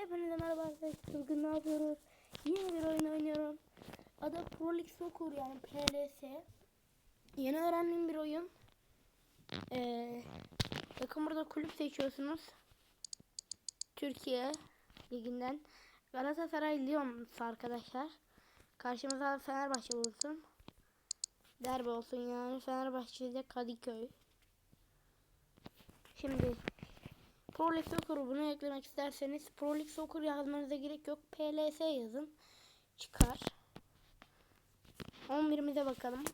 Hepinize merhaba arkadaşlar. Bugün ne yapıyoruz? Yeni bir oyun oynuyorum. Adı Pro League Soccer yani PLS. Yeni öğrendiğim bir oyun. Ee, bakın burada kulüp seçiyorsunuz. Türkiye liginden. Galatasaray Lyon arkadaşlar. Karşımıza Fenerbahçe olsun. Derbi olsun yani. Fenerbahçe'de Kadıköy. Şimdi Pro League bunu eklemek isterseniz Pro League Soccer yazmanıza gerek yok. PLS yazın. Çıkar. 11'imize bakalım.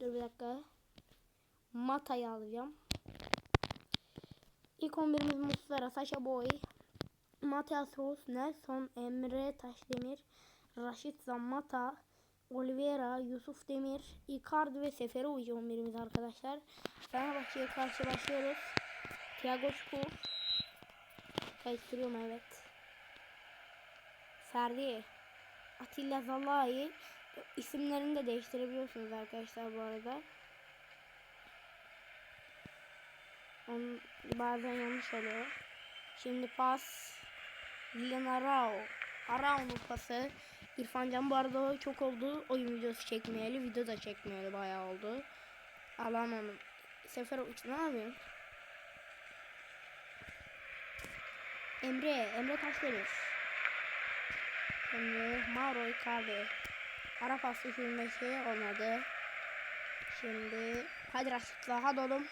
Dur bir dakika. Mata'yı alacağım. İlk 11'imiz Muslera, Sasha Boy, Matias Rus, Nelson, Emre Taşdemir, Raşit Zammata, Oliveira, Yusuf Demir, Icardi ve Seferovic 11'imiz arkadaşlar. Fenerbahçe'ye karşı başlıyoruz. Thiago Şukur. Karıştırıyorum evet. Ferdi. Atilla Zalai. İsimlerini de değiştirebiliyorsunuz arkadaşlar bu arada. Onun bazen yanlış oluyor. Şimdi pas. Lilan Arao. Arao'nun pası. İrfan Can bu arada çok oldu. Oyun videosu çekmeyeli. Video da çekmeyeli bayağı oldu. Alan onu. Seferovic ne yapıyorsun? Emre, Emre Taşdemir. Şimdi Mauro Icardi. Ara pası hürmesi olmadı. Şimdi hadi Raşit'la hadi oğlum.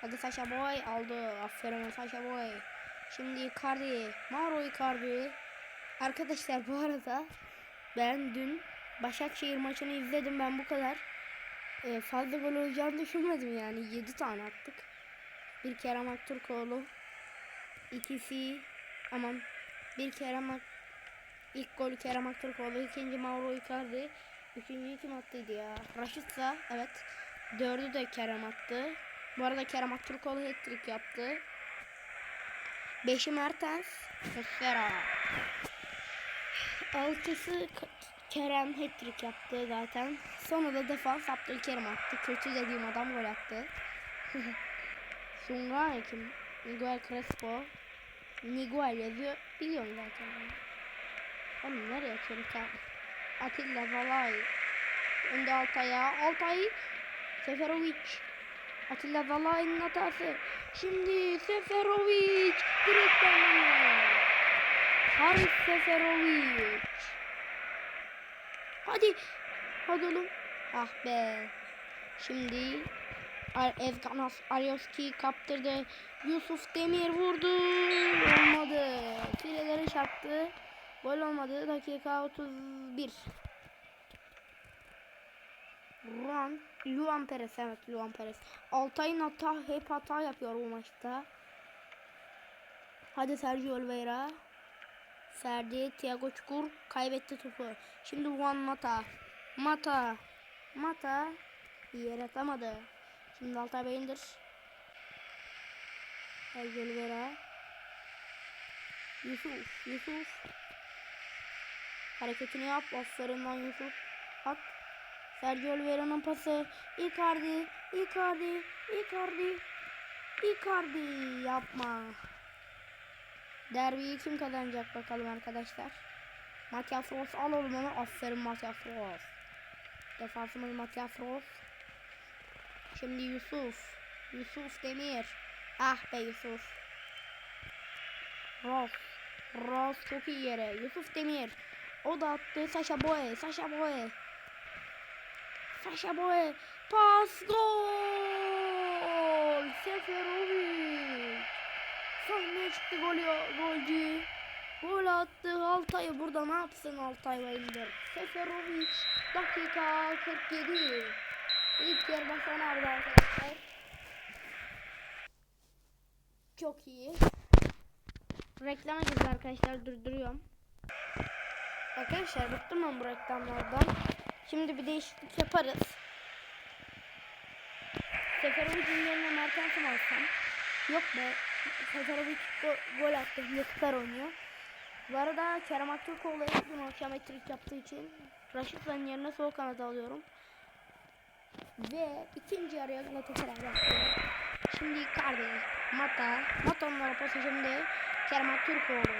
Hadi Sasha Boy aldı. Aferin Sasha Boy. Şimdi Icardi. Mauro Icardi. Arkadaşlar bu arada ben dün Başakşehir maçını izledim ben bu kadar. e, fazla gol olacağını düşünmedim yani 7 tane attık. Bir Kerem Aktürkoğlu. İkisi aman bir Kerem ilk golü Kerem Aktürkoğlu, ikinci Mauro Icardi, üçüncüyü kim attıydı ya? Raşitsa evet. Dördü de Kerem attı. Bu arada Kerem Aktürkoğlu hat-trick yaptı. Beşi Mertens, Muslera. Altısı Kerem hat-trick yaptı zaten. Sonra da defans Abdülkerim attı. Kötü dediğim adam gol attı. Sungane kim? Miguel Crespo. Miguel yazıyor. Biliyorum zaten. onu. Nereye atıyorum? Atilla Zalai. Önde Altay'a. Altay. Seferovic. Atilla Zalai'nin hatası. Şimdi Seferovic. Direkt dönüyor. Haris Seferovic. Hadi. Hadi oğlum. Ah be. Şimdi Ar Ezganas Aryoski kaptırdı. Yusuf Demir vurdu. Olmadı. Fileleri çarptı. Gol olmadı. Dakika 31. Ruan, Luan Perez evet Luan Perez. Altay'ın hata hep hata yapıyor bu maçta. Hadi Sergio Oliveira. Ferdi, Thiago Çukur kaybetti topu. Şimdi Juan Mata. Mata. Mata. Yer atamadı. Şimdi Altay Bayındır. Sergio Oliveira. Yusuf. Yusuf. Hareketini yap. Aferin lan Yusuf. At. Sergio Oliveira'nın pası. Icardi. Icardi. Icardi. Icardi. Yapma. Derbiyi kim kazanacak bakalım arkadaşlar. Matias Ross al oğlum onu. Aferin Matias Ross. Defansımız Matias Ross. Şimdi Yusuf. Yusuf Demir. Ah be Yusuf. Ross. Ross çok iyi yere. Yusuf Demir. O da attı. Sasha Boye. Sasha Boye. Sasha Boye. Pas gol. Seferovic. Sahneye çıktı gol golcü. Gol attı. Altay burada ne yapsın Altay Bayındır. Seferovic. Dakika 47. İlk yarıda sona erdi arkadaşlar. Çok iyi. Reklama girdi arkadaşlar durduruyorum. Arkadaşlar bıktım ben bu reklamlardan. Şimdi bir değişiklik yaparız. Seferovic'in yerine Mertens'i alsam? Yok be. Seferovic go gol attı. Yakıtar oynuyor. Bu arada Kerem Aktürkoğlu ilk gün akşam etrik yaptığı için Raşit'in yerine sol kanada alıyorum. Ve ikinci yarıya Galatasaray başlıyor. Şimdi Icardi. Mata. Mata onlara pası şimdi. Kerem Aktürkoğlu.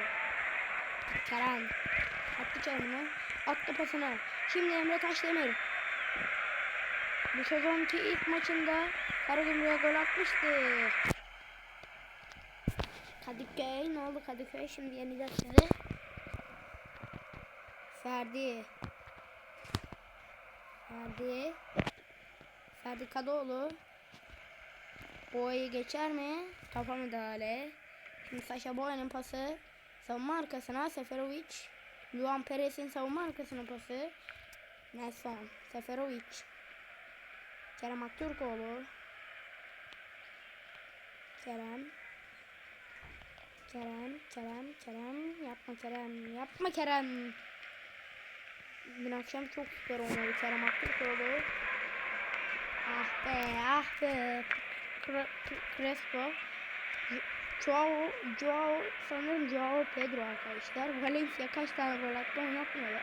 Kerem. Attı kendini. Attı pasını. Şimdi Emre Taşdemir. Bu sezonki ilk maçında Karagümrük'e gol atmıştı. Kadıköy ne oldu Kadıköy şimdi yeneceğiz sizi. Ferdi. Ferdi. Ferdi Kadıoğlu. Boya'yı geçer mi? Topa müdahale. Şimdi Sasha Boya'nın pası. Savunma arkasına Seferovic. Luan Perez'in savunma arkasına pası. Nelson. Seferovic. Kerem Aktürkoğlu. Kerem. Kerem, Kerem, Kerem. Yapma Kerem, yapma Kerem. Dün akşam çok süper oynadı Kerem Aktürkoğlu. Ah be, ah be. Cre- Cre- Crespo. Joao, Joao, sanırım Joao Pedro arkadaşlar. Valencia kaç tane gol attı oynatmıyorlar.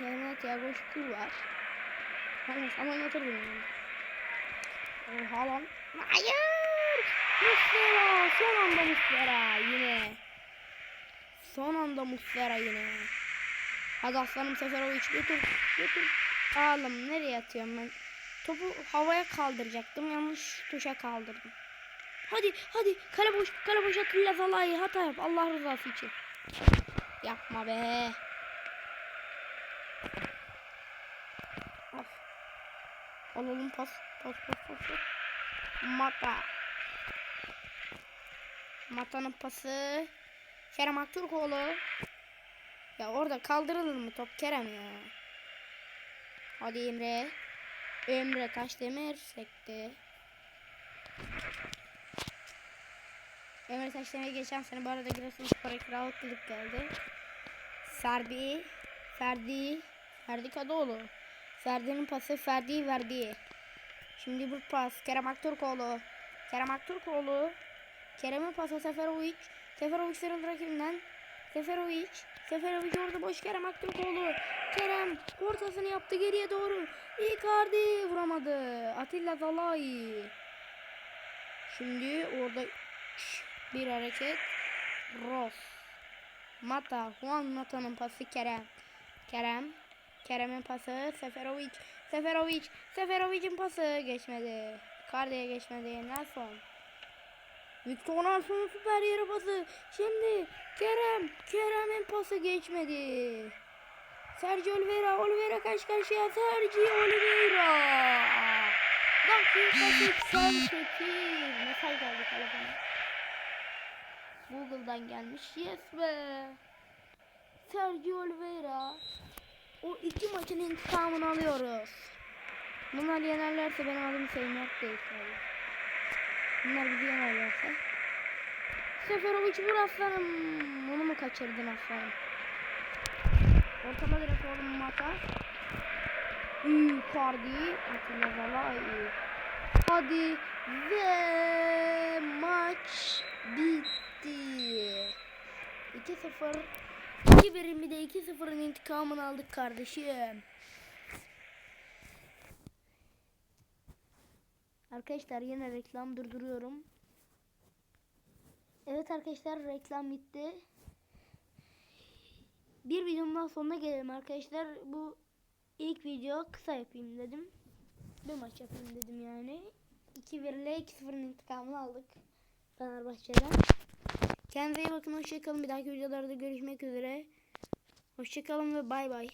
Yerine Thiago Şükür var. Oynasam oynatırdım yani. O Haaland. Hayır! Muslera! Son anda Muslera yine. Son anda Muslera yine. Hadi aslanım Seferovic götür. Götür. Oğlum nereye atıyorum ben? Topu havaya kaldıracaktım. Yanlış tuşa kaldırdım. Hadi hadi kale boş kale boş Atilla Zalai hata yap Allah rızası için. Yapma be. Of. Alalım pas pas pas pas. pas. Mata. Mata'nın pası. Kerem Aktürkoğlu. Ya orada kaldırılır mı top Kerem ya. Hadi Emre. Emre Taşdemir sekti. Emre Taşdemir geçen sene bu arada Giresunspor'a kiralık geldi. Serbi, Ferdi, Ferdi Kadıoğlu. Ferdi'nin pası Ferdi verdi. Şimdi bu pas Kerem Aktürkoğlu. Kerem Aktürkoğlu. Kerem'in pası Seferovic. Seferovic sıyrıldı rakibinden. Seferovic. Seferovic orada boş Kerem Aktürkoğlu. Kerem ortasını yaptı geriye doğru. Icardi vuramadı. Atilla Zalai. Şimdi orada bir hareket. Ross. Mata. Juan Mata'nın pası Kerem. Kerem. Kerem'in pası Seferovic. Seferovic. Seferovic'in pası geçmedi. Icardi'ye geçmedi. Nelson. Victor Nelson'un süper yere pası. Şimdi Kerem. Kerem'in pası geçmedi. Sergio Oliveira. Oliveira karşı karşıya. Sergio Oliveira. Dakika 88. Mesaj geldi telefona. Google'dan gelmiş. Yes be. Sergio Oliveira. O iki maçın intikamını alıyoruz. Bunlar yenerlerse benim adım Seymert değil. Bunlar bizi yenerlerse. Seferovic vur aslanım. Bunu mu kaçırdın aslanım? Ortama direkt oğlum mata. Icardi. Atilla. Hadi ve maç bitti. 2-0 2 birimi de 2-0'ın intikamını aldık kardeşim. Arkadaşlar yine reklam durduruyorum. Evet arkadaşlar reklam bitti. Bir videonun daha sonuna gelelim arkadaşlar. Bu ilk video kısa yapayım dedim. Bir maç yapayım dedim yani. 2-1 ile 2-0'ın intikamını aldık. Fenerbahçe'den. Kendinize iyi bakın. Hoşçakalın. Bir dahaki videolarda görüşmek üzere. Hoşçakalın ve bay bay.